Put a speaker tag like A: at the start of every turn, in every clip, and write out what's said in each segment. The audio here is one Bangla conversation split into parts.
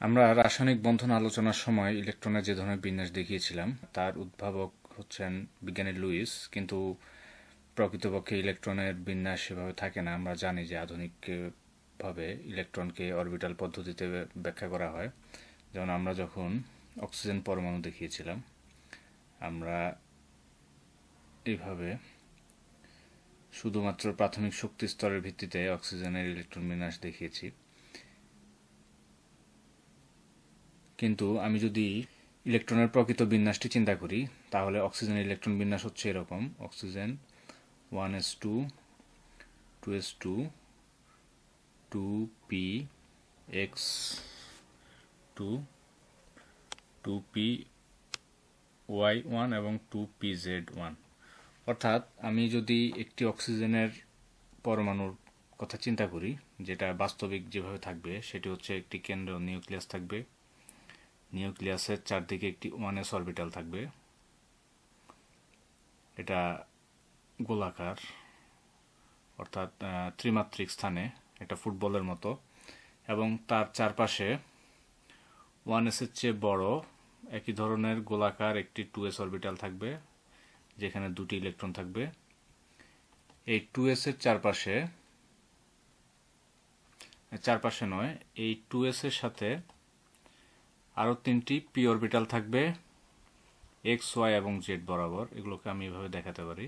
A: আমরা রাসায়নিক বন্ধন আলোচনার সময় ইলেকট্রনের যে ধরনের বিন্যাস দেখিয়েছিলাম, তার উদ্ভাবক হচ্ছেন বিজ্ঞানী লুইস, কিন্তু প্রকৃতপক্ষে ইলেকট্রনের বিন্যাস সেভাবে থাকে না। আমরা জানি যে আধুনিক ভাবে ইলেকট্রনকে অরবিটাল পদ্ধতিতে ব্যাখ্যা করা হয়। যেমন আমরা যখন অক্সিজেন পরমাণু দেখিয়েছিলাম, আমরা এইভাবে শুধুমাত্র প্রাথমিক শক্তি স্তরের ভিত্তিতে অক্সিজেনের ইলেকট্রন বিন্যাস দেখিয়েছি। কিন্তু আমি যদি ইলেকট্রনের প্রকৃত বিন্যাসটি চিন্তা করি, তাহলে অক্সিজেনের ইলেকট্রন বিন্যাস হচ্ছে এরকম। Oxygen one S two two S two two P X, two two P Y one এবং টু পি জেড ওয়ান। অর্থাৎ আমি যদি একটি অক্সিজেনের পরমাণুর কথা চিন্তা করি, যেটা বাস্তবিক যেভাবে থাকবে, সেটি হচ্ছে একটি কেন্দ্র, নিউক্লিয়াস থাকবে। নিউক্লিয়াসের চারদিকে একটি ওয়ান এস অরবিটাল থাকবে। এটা গোলাকার, অর্থাৎ ত্রিমাত্রিক স্থানে একটা ফুটবলের মতো, এবং তার চারপাশে ওয়ান এসের চেয়ে বড় একই ধরনের গোলাকার একটি টু এস অরবিটাল থাকবে, যেখানে দুটি ইলেকট্রন থাকবে। এই টু এসের চারপাশে চারপাশে নয়, এই টু এসের সাথে আরও তিনটি পি অরবিটাল থাকবে এক্স ওয়াই এবং জেড বরাবর। এগুলোকে আমি এভাবে দেখাতে পারি।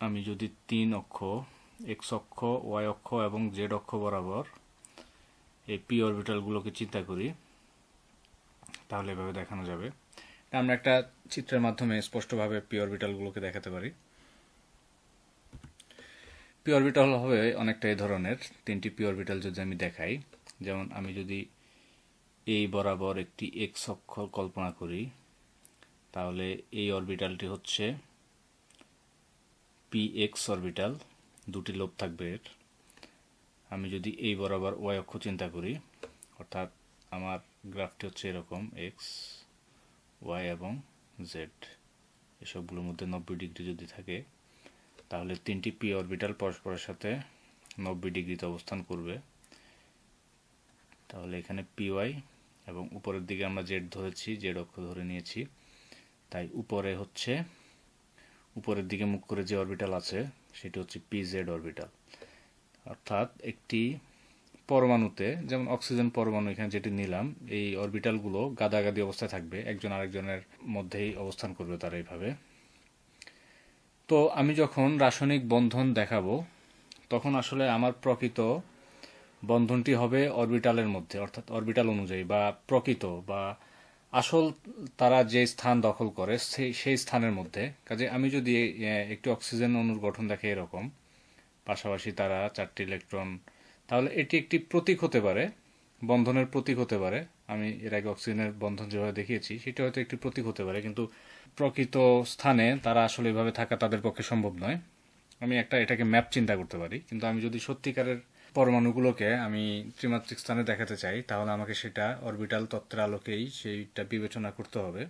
A: আমি যদি তিন অক্ষ এক্স অক্ষ ওয়াই অক্ষ এবং জেড অক্ষ বরাবর এই পি অরবিটালগুলোকে চিন্তা করি, তাহলে এভাবে দেখানো যাবে। আমরা একটা চিত্রের মাধ্যমে স্পষ্টভাবে পি অরবিটালগুলোকে দেখাতে পারি। পি অরবিটাল হবে অনেকটা এই ধরনের। তিনটি পি অরবিটাল যদি আমি দেখাই, যেমন আমি যদি এই বরাবর একটি এক্স অক্ষ কল্পনা করি, তাহলে এই অরবিটালটি হচ্ছে পি এক্স অরবিটাল দুটি লোভ থাকবে এর। আমি যদি এই বরাবর ওয়াই অক্ষ চিন্তা করি, অর্থাৎ আমার গ্রাফটি হচ্ছে এরকম এক্স ওয়াই এবং জেড এসবগুলোর মধ্যে নব্বই ডিগ্রি যদি থাকে তাহলে তিনটি পি অরবিটাল পরস্পরের সাথে নব্বই ডিগ্রিতে অবস্থান করবে। তাহলে এখানে পি ওয়াই এবং উপরের দিকে আমরা জেড ধরেছি জেড অক্ষ ধরে নিয়েছি। তাই উপরে হচ্ছে, উপরের দিকে মুখ করে যে অরবিটাল আছে, সেটি হচ্ছে পি জেড অরবিটাল অর্থাৎ একটি পরমাণুতে, যেমন অক্সিজেন পরমাণু এখানে যেটি নিলাম, এই অরবিটালগুলো গাদাগাদি অবস্থায় থাকবে। একজন আরেকজনের মধ্যেই অবস্থান করবে তারা এইভাবে। তো আমি যখন রাসায়নিক বন্ধন দেখাবো, তখন আসলে আমার প্রকৃত বন্ধনটি হবে অরবিটালের মধ্যে, অর্থাৎ অরবিটাল অনুযায়ী বা প্রকৃত বা আসল তারা যে স্থান দখল করে সেই সেই স্থানের মধ্যে। কাজে আমি যদি একটি অক্সিজেন অনুর গঠন দেখে এরকম, পাশাপাশি তারা চারটি ইলেকট্রন, তাহলে এটি একটি প্রতীক হতে পারে, বন্ধনের প্রতীক হতে পারে। আমি এর আগে অক্সিজেনের বন্ধন যেভাবে দেখিয়েছি, সেটা হয়তো একটি প্রতীক হতে পারে, কিন্তু প্রকৃত স্থানে তারা আসলে এভাবে থাকা তাদের পক্ষে সম্ভব নয়। আমি একটা এটাকে ম্যাপ চিন্তা করতে পারি, কিন্তু আমি যদি সত্যিকারের পরমাণুগুলোকে আমি ত্রিমাত্রিক স্থানে দেখাতে চাই, তাহলে আমাকে সেটা অরবিটাল তত্ত্বের আলোকেই সেইটা বিবেচনা করতে হবে।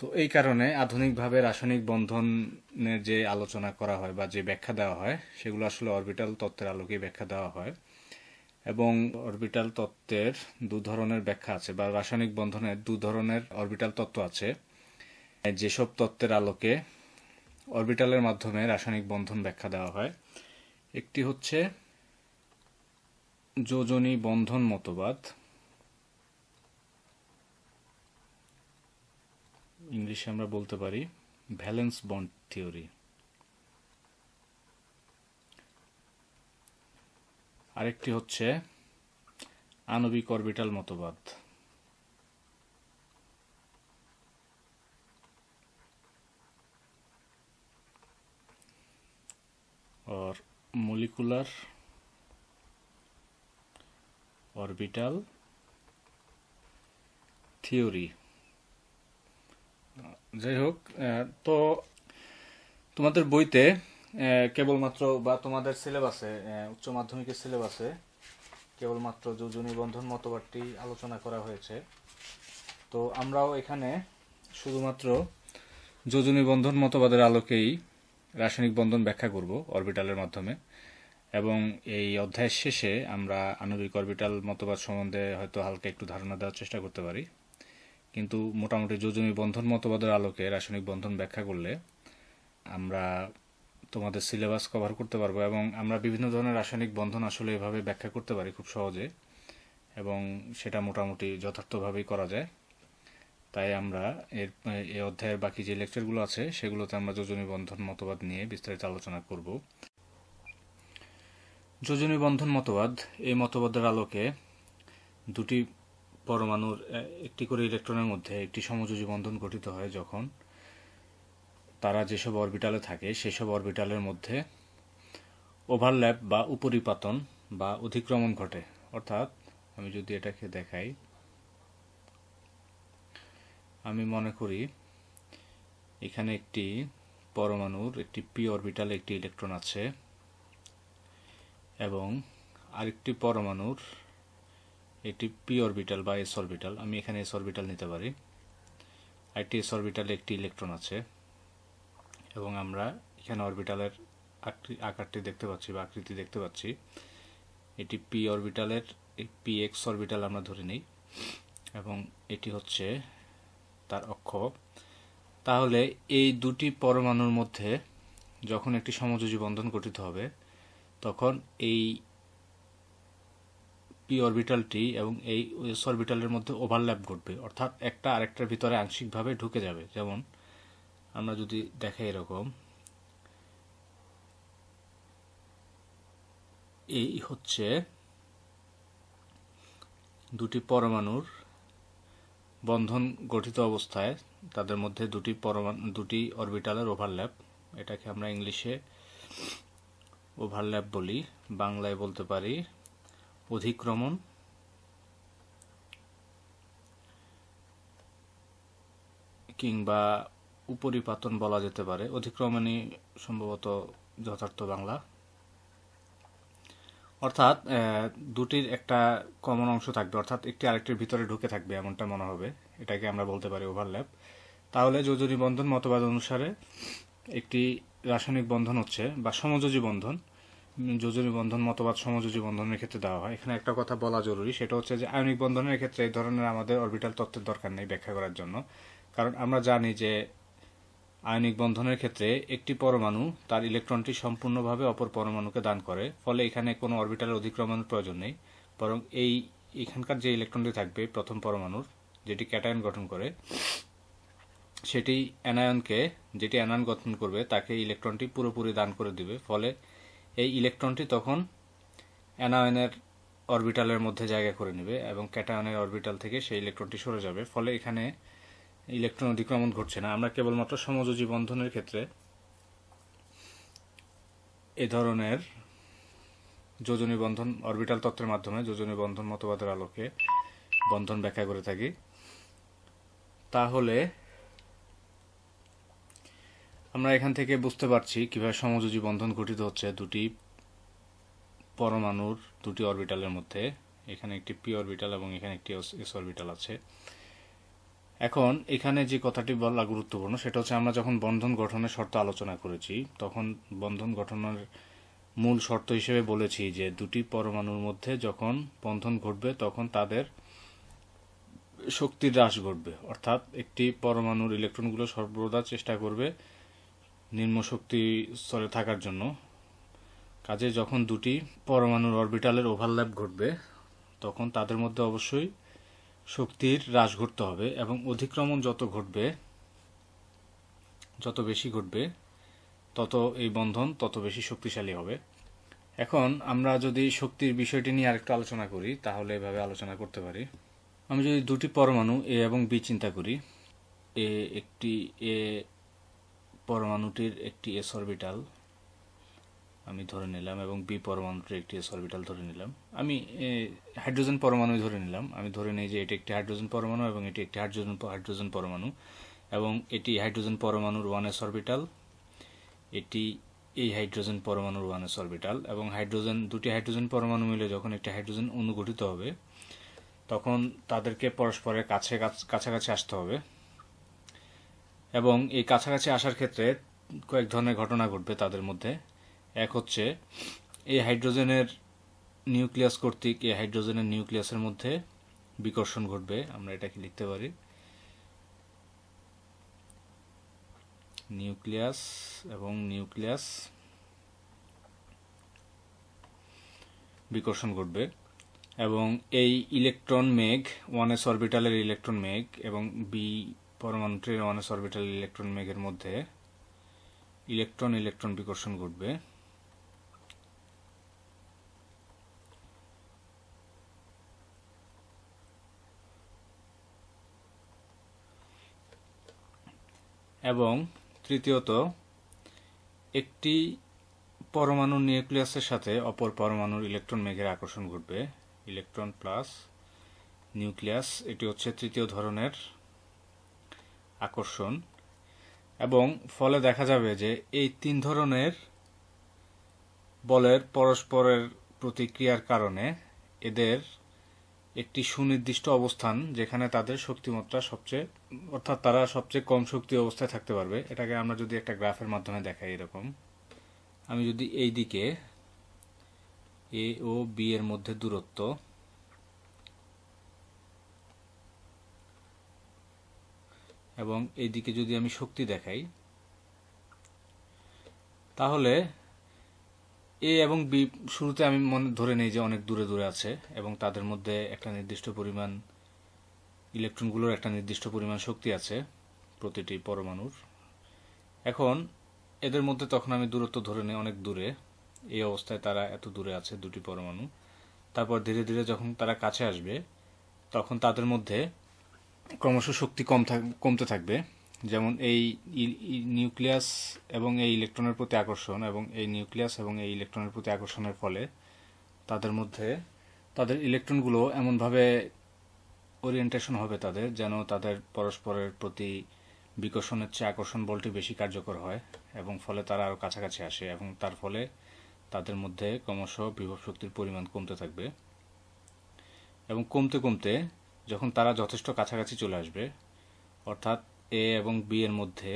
A: তো এই কারণে আধুনিকভাবে রাসায়নিক বন্ধনের যে আলোচনা করা হয় বা যে ব্যাখ্যা দেওয়া হয়, সেগুলো আসলে অরবিটাল তত্ত্বের আলোকেই ব্যাখ্যা দেওয়া হয়। এবং অরবিটাল তত্ত্বের দু ধরনের ব্যাখ্যা আছে, বা রাসায়নিক বন্ধনের দু ধরনের অরবিটাল তত্ত্ব আছে। যেসব তত্ত্বের আলোকে অরবিটালের মাধ্যমে রাসায়নিক বন্ধন ব্যাখ্যা দেওয়া হয়, একটি হচ্ছে যোজনী বন্ধন মতবাদ, ইংলিশে আমরা বলতে পারি ভ্যালেন্স বন্ড থিওরি। আরেকটি হচ্ছে আণবিক অরবিটাল মতবাদ। और molecular orbital থিওরি যাই হোক তো তোমাদের বইতে কেবলমাত্র বা তোমাদের সিলেবাসে উচ্চ মাধ্যমিকের সিলেবাসে কেবলমাত্র যোজনী বন্ধন মতবাদটি আলোচনা করা হয়েছে। তো আমরাও এখানে শুধুমাত্র যোজনী বন্ধন মতবাদের আলোকেই রাসায়নিক বন্ধন ব্যাখ্যা করব অরবিটালের মাধ্যমে। এবং এই অধ্যায়ের শেষে আমরা আণবিক অরবিটাল মতবাদ সম্বন্ধে হয়তো হালকা একটু ধারণা দেওয়ার চেষ্টা করতে পারি। কিন্তু মোটামুটি যোজনী বন্ধন মতবাদের আলোকে রাসায়নিক বন্ধন ব্যাখ্যা করলে আমরা তোমাদের সিলেবাস কভার করতে পারব এবং আমরা বিভিন্ন ধরনের রাসায়নিক বন্ধন আসলে এভাবে ব্যাখ্যা করতে পারি খুব সহজে। এবং সেটা মোটামুটি যথার্থভাবেই করা যায়। তাই আমরা এর এই অধ্যায়ের বাকি যে লেকচারগুলো আছে, সেগুলোতে আমরা যোজনী বন্ধন মতবাদ নিয়ে বিস্তারিত আলোচনা করব। যোজনী বন্ধন মতবাদ, এই মতবাদের আলোকে দুটি পরমাণুর একটি করে ইলেকট্রনের মধ্যে একটি সমযোজী বন্ধন গঠিত হয় যখন তারা যেসব অরবিটালে থাকে, সেসব অরবিটালের মধ্যে ওভারল্যাপ বা উপরিপাতন বা অধিক্রমণ ঘটে। অর্থাৎ, আমি যদি এটাকে দেখাই আমি মনে করি এখানে একটি পরমাণুর একটি পি অরবিটালে একটি ইলেকট্রন আছে এবং আরেকটি পরমাণুর একটি পি অরবিটাল বা এস অরবিটাল আমি এখানে এস অরবিটাল নিতে পারি। আরেকটি এস অরবিটালে একটি ইলেকট্রন আছে এবং আমরা এখানে অরবিটালের আকারটি দেখতে পাচ্ছি বা আকৃতি দেখতে পাচ্ছি। এটি পি অরবিটালের পি এক্স অরবিটাল আমরা ধরে নিই এবং এটি হচ্ছে তার অক্ষ। তাহলে এই দুটি পরমাণুর মধ্যে যখন একটি সমযোজী বন্ধন গঠিত হবে, তখন এই পি অরবিটালটি এবং এই এস অরবিটালের মধ্যে ওভারল্যাপ ঘটবে। অর্থাৎ একটা আরেকটার ভিতরে আংশিকভাবে ঢুকে যাবে। যেমন আমরা যদি দেখাই এরকম, এই হচ্ছে দুটি পরমাণুর বন্ধন গঠিত অবস্থায় তাদের মধ্যে দুটি পরমাণু দুটি অরবিটালের ওভারল্যাপ এটাকে আমরা ইংলিশে ওভারল্যাপ বলি, বাংলায় বলতে পারি অধিক্রমণ, কিংবা উপরিপাতন বলা যেতে পারে। অধিক্রমণই সম্ভবত যথার্থ বাংলা। অর্থাৎ দুটির একটা কমন অংশ থাকবে, অর্থাৎ একটি আরেকটির ভিতরে ঢুকে থাকবে, এমনটা মনে হবে। এটাকে আমরা বলতে পারি ওভারল্যাপ তাহলে যোজনী বন্ধন মতবাদ অনুসারে একটি রাসায়নিক বন্ধন হচ্ছে, বা সমযোজী বন্ধন। যোজনী বন্ধন মতবাদ সমযোজী বন্ধনের ক্ষেত্রে দেওয়া হয়। এখানে একটা কথা বলা জরুরি, সেটা হচ্ছে যে আয়নিক বন্ধনের ক্ষেত্রে এই ধরনের আমাদের অরবিটাল তত্ত্বের দরকার নেই ব্যাখ্যা করার জন্য। কারণ আমরা জানি যে আয়নিক বন্ধনের ক্ষেত্রে একটি পরমাণু তার ইলেকট্রনটি সম্পূর্ণভাবে অপর পরমাণুকে দান করে, ফলে এখানে কোনো অরবিটালের অধিক্রমণের প্রয়োজন নেই, বরং এই এখানকার যে ইলেকট্রনটি থাকবে, প্রথম পরমাণুর, যেটি ক্যাটায়ন গঠন করে, সেটি অ্যানায়নকে, যেটি অ্যানায়ন গঠন করবে, তাকে ইলেকট্রনটি পুরোপুরি দান করে দিবে, ফলে এই ইলেকট্রনটি তখন অ্যানায়নের অরবিটালের মধ্যে জায়গা করে নেবে এবং ক্যাটায়নের অরবিটাল থেকে সেই ইলেকট্রনটি সরে যাবে, ফলে এখানে ইলেকট্রন অধিক্রমণ ঘটছে না। আমরা কেবলমাত্র সমযোজী বন্ধনের ক্ষেত্রে এ ধরনের যোজনী বন্ধন অরবিটাল তত্ত্বের মাধ্যমে যোজনী বন্ধন মতবাদের আলোকে বন্ধন ব্যাখ্যা করে থাকি। তাহলে আমরা এখান থেকে বুঝতে পারছি কীভাবে সমযোজী বন্ধন গঠিত হচ্ছে দুটি পরমাণুর, দুটি অরবিটালের মধ্যে। এখানে একটি পি অরবিটাল এবং এখানে একটি এস অরবিটাল আছে। এখন এখানে যে কথাটি বলা গুরুত্বপূর্ণ, সেটা হচ্ছে আমরা যখন বন্ধন গঠনের শর্ত আলোচনা করেছি, তখন বন্ধন গঠনের মূল শর্ত হিসেবে বলেছি যে দুটি পরমাণুর মধ্যে যখন বন্ধন ঘটবে, তখন তাদের শক্তির হ্রাস ঘটবে। অর্থাৎ একটি পরমাণুর ইলেকট্রনগুলো সর্বদা চেষ্টা করবে নিম্ন শক্তি স্তরে থাকার জন্য। কাজে যখন দুটি পরমাণুর অরবিটালের ওভারল্যাপ ঘটবে, তখন তাদের মধ্যে অবশ্যই শক্তির হ্রাস ঘটতে হবে এবং অধিক্রমণ যত ঘটবে, যত বেশি ঘটবে, তত এই বন্ধন তত বেশি শক্তিশালী হবে। এখন আমরা যদি শক্তির বিষয়টি নিয়ে আরেকটু আলোচনা করি, তাহলে এভাবে আলোচনা করতে পারি। আমি যদি দুটি পরমাণু এ এবং বি চিন্তা করি এ একটি এ পরমাণুটির একটি এস অরবিটাল আমি ধরে নিলাম এবং বি পরমাণুটির একটি এস অরবিটাল ধরে নিলাম। আমি হাইড্রোজেন পরমাণু ধরে নিলাম। আমি ধরে নিই যে এটি একটি হাইড্রোজেন পরমাণু এবং এটি একটি হাইড্রোজেন হাইড্রোজেন পরমাণু এবং এটি হাইড্রোজেন পরমাণুর ওয়ান এস অরবিটাল এটি এই হাইড্রোজেন পরমাণুর ওয়ান এস অরবিটাল এবং হাইড্রোজেন দুটি হাইড্রোজেন পরমাণু মিলে যখন একটি হাইড্রোজেন অনুগঠিত হবে, তখন তাদেরকে পরস্পরের কাছে, কাছাকাছি আসতে হবে এবং এই কাছাকাছি আসার ক্ষেত্রে কয়েক ধরনের ঘটনা ঘটবে তাদের মধ্যে। এক হচ্ছে এই হাইড্রোজেনের নিউক্লিয়াস কর্তৃক, এই হাইড্রোজেনের নিউক্লিয়াসের মধ্যে বিকর্ষণ ঘটবে, আমরা এটাকে লিখতে পারি। নিউক্লিয়াস এবং নিউক্লিয়াস বিকর্ষণ ঘটবে এবং এই ইলেকট্রন মেঘ ওয়ান এস অরবিটালের ইলেকট্রন মেঘ এবং বি পরমাণুটির ওয়ান এস ইলেকট্রন মেঘের মধ্যে ইলেকট্রন ইলেকট্রন বিকর্ষণ ঘটবে। এবং তৃতীয়ত, একটি পরমাণুর নিউক্লিয়াসের সাথে অপর পরমাণুর ইলেকট্রন মেঘের আকর্ষণ ঘটবে। ইলেকট্রন প্লাস নিউক্লিয়াস, এটি হচ্ছে তৃতীয় ধরনের আকর্ষণ। এবং ফলে দেখা যাবে যে এই তিন ধরনের বলের পরস্পরের প্রতিক্রিয়ার কারণে এদের একটি সুনির্দিষ্ট অবস্থান যেখানে তাদের শক্তিমাত্রা সবচেয়ে, অর্থাৎ তারা সবচেয়ে কম শক্তি অবস্থায় থাকতে পারবে। এটাকে আমরা যদি একটা গ্রাফের মাধ্যমে দেখাই এরকম। আমি যদি এই দিকে এ ও বি এর মধ্যে দূরত্ব এবং এই দিকে যদি আমি শক্তি দেখাই, তাহলে এ এবং বি, শুরুতে আমি মনে ধরে নেই যে অনেক দূরে দূরে আছে এবং তাদের মধ্যে একটা নির্দিষ্ট পরিমাণ ইলেকট্রনগুলোর একটা নির্দিষ্ট পরিমাণ শক্তি আছে, প্রতিটি পরমাণুর। এখন এদের মধ্যে তখন আমি দূরত্ব ধরে নিই অনেক দূরে। এই অবস্থায় তারা এত দূরে আছে, দুটি পরমাণু। তারপর ধীরে ধীরে যখন তারা কাছে আসবে, তখন তাদের মধ্যে ক্রমশ শক্তি কম থাক কমতে থাকবে। যেমন এই নিউক্লিয়াস এবং এই ইলেকট্রনের প্রতি আকর্ষণ এবং এই নিউক্লিয়াস এবং এই ইলেকট্রনের প্রতি আকর্ষণের ফলে তাদের মধ্যে তাদের ইলেকট্রনগুলো এমনভাবে ওরিয়েন্টেশন হবে তাদের যেন তাদের পরস্পরের প্রতি বিকর্ষণের চেয়ে আকর্ষণ বলটি বেশি কার্যকর হয় এবং ফলে তারা আরও কাছাকাছি আসে এবং তার ফলে তাদের মধ্যে ক্রমশ বিভব শক্তির পরিমাণ কমতে থাকবে। এবং কমতে কমতে যখন তারা যথেষ্ট কাছাকাছি চলে আসবে, অর্থাৎ এ এবং বি এর মধ্যে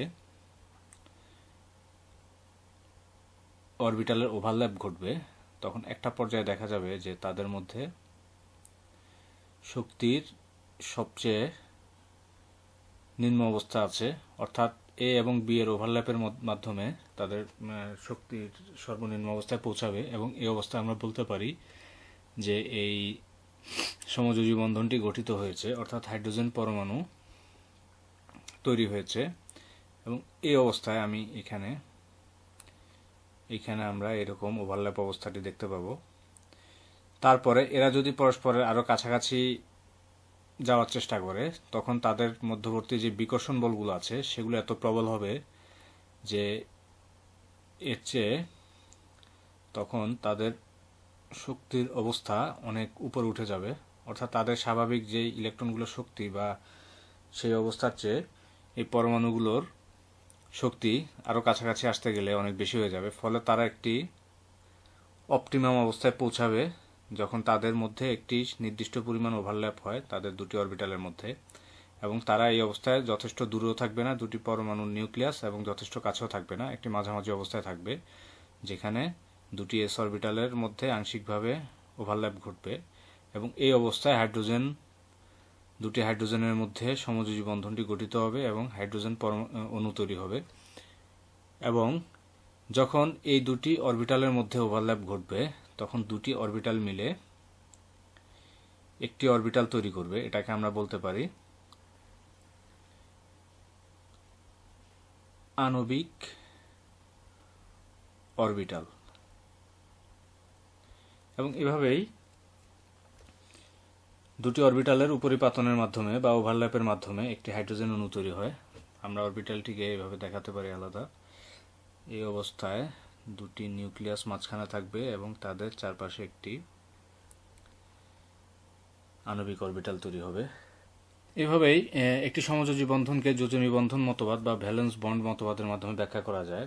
A: অরবিটালের ওভারল্যাপ ঘটবে, তখন একটা পর্যায়ে দেখা যাবে যে তাদের মধ্যে শক্তির সবচেয়ে নিম্ন অবস্থা আছে। অর্থাৎ এ এবং বি এর ওভারল্যাপের মাধ্যমে তাদের শক্তির সর্বনিম্ন অবস্থায় পৌঁছাবে এবং এই অবস্থায় আমরা বলতে পারি যে এই সমযোজী বন্ধনটি গঠিত হয়েছে। অর্থাৎ হাইড্রোজেন পরমাণু তৈরি হয়েছে এবং এই অবস্থায় আমি এখানে এখানে আমরা এরকম ওভারল্যাপ অবস্থাটি দেখতে পাবো। তারপরে এরা যদি পরস্পরের আরও কাছাকাছি যাওয়ার চেষ্টা করে, তখন তাদের মধ্যবর্তী যে বিকর্ষণ বলগুলো আছে, সেগুলো এত প্রবল হবে যে এর চেয়ে তখন তাদের শক্তির অবস্থা অনেক উপরে উঠে যাবে। অর্থাৎ তাদের স্বাভাবিক যে ইলেকট্রনগুলোর শক্তি বা সেই অবস্থার চেয়ে এই পরমাণুগুলোর শক্তি আরও কাছাকাছি আসতে গেলে অনেক বেশি হয়ে যাবে। ফলে তারা একটি অপটিমাম অবস্থায় পৌঁছাবে যখন তাদের মধ্যে একটি নির্দিষ্ট পরিমাণ ওভারল্যাপ হয় তাদের দুটি অরবিটালের মধ্যে। এবং তারা এই অবস্থায় যথেষ্ট দূরেও থাকবে না, দুটি পরমাণুর নিউক্লিয়াস এবং যথেষ্ট কাছেও থাকবে না, একটি মাঝামাঝি অবস্থায় থাকবে, যেখানে দুটি এস অরবিটালের মধ্যে আংশিকভাবে ওভারল্যাপ ঘটবে। এবং এই অবস্থায় হাইড্রোজেন দুটি হাইড্রোজেনের মধ্যে সমযোজী বন্ধনটি গঠিত হবে এবং হাইড্রোজেন অণু তৈরি হবে। এবং যখন এই দুটি অরবিটালের মধ্যে ওভারল্যাপ ঘটবে, তখন দুটি অরবিটাল মিলে একটি অরবিটাল তৈরি করবে। এটাকে আমরা বলতে পারি আণবিক অরবিটাল। এবং এভাবেই দুটি অরবিটালের উপরিপাতনের মাধ্যমে বা ওভারল্যাপের মাধ্যমে একটি হাইড্রোজেন অণু তৈরি হয়। আমরা অরবিটালটিকে এইভাবে দেখাতে পারি আলাদা। এই অবস্থায় দুটি নিউক্লিয়াস মাঝখানে থাকবে এবং তাদের চারপাশে একটি আণবিক অরবিটাল তৈরি হবে। এভাবেই একটি সমযোজী বন্ধনকে যোজনী বন্ধন মতবাদ বা ভ্যালেন্স বন্ড মতবাদের মাধ্যমে ব্যাখ্যা করা যায়।